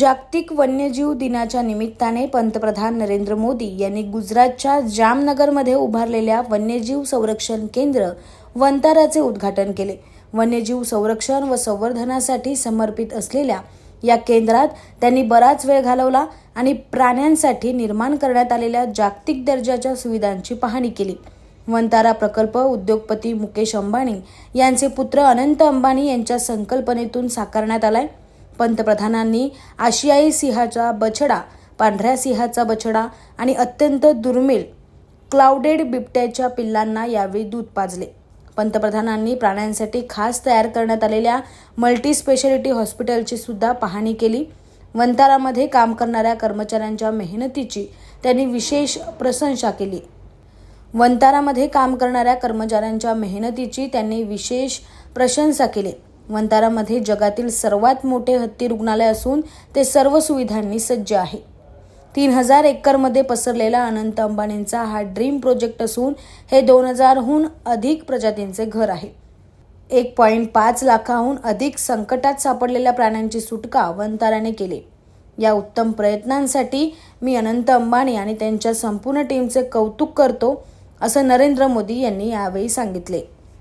जागतिक वन्यजीव दिनाच्या निमित्ताने पंतप्रधान नरेंद्र मोदी यांनी गुजरातच्या जामनगरमध्ये उभारलेल्या वन्यजीव संरक्षण केंद्र वंताराचे उद्घाटन केले. वन्यजीव संरक्षण व संवर्धनासाठी समर्पित असलेल्या या केंद्रात त्यांनी बराच वेळ घालवला आणि प्राण्यांसाठी निर्माण करण्यात आलेल्या जागतिक दर्जाच्या सुविधांची पाहणी केली. वंतारा प्रकल्प उद्योगपती मुकेश अंबानी यांचे पुत्र अनंत अंबानी यांच्या संकल्पनेतून साकारण्यात आलाय. पंतप्रधानांनी आशियाई सिंहाचा बछडा पांढऱ्या सिंहाचा बछडा आणि अत्यंत दुर्मिळ क्लाउडेड बिबट्याच्या पिल्लांना यावेळी दूध पाजले. पंतप्रधानांनी प्राण्यांसाठी खास तयार करण्यात आलेल्या मल्टी स्पेशालिटी हॉस्पिटलची सुद्धा पाहणी केली. वंतारामध्ये काम करणाऱ्या कर्मचाऱ्यांच्या मेहनतीची त्यांनी विशेष प्रशंसा केली. वंतारामध्ये काम करणाऱ्या कर्मचाऱ्यांच्या मेहनतीची त्यांनी विशेष प्रशंसा केली. वंतारामध्ये जगातील सर्वात मोठे हत्ती रुग्णालय असून ते सर्व सुविधांनी सज्ज आहे. तीन हजार एकरमध्ये पसरलेला अनंत अंबानींचा हा ड्रीम प्रोजेक्ट असून हे दोन हजारहून अधिक प्रजातींचे घर आहे. एक पॉईंट पाच लाखाहून अधिक संकटात सापडलेल्या प्राण्यांची सुटका वंताराने केली. या उत्तम प्रयत्नांसाठी मी अनंत अंबानी आणि त्यांच्या संपूर्ण टीमचे कौतुक करतो असं नरेंद्र मोदी यांनी यावेळी सांगितले.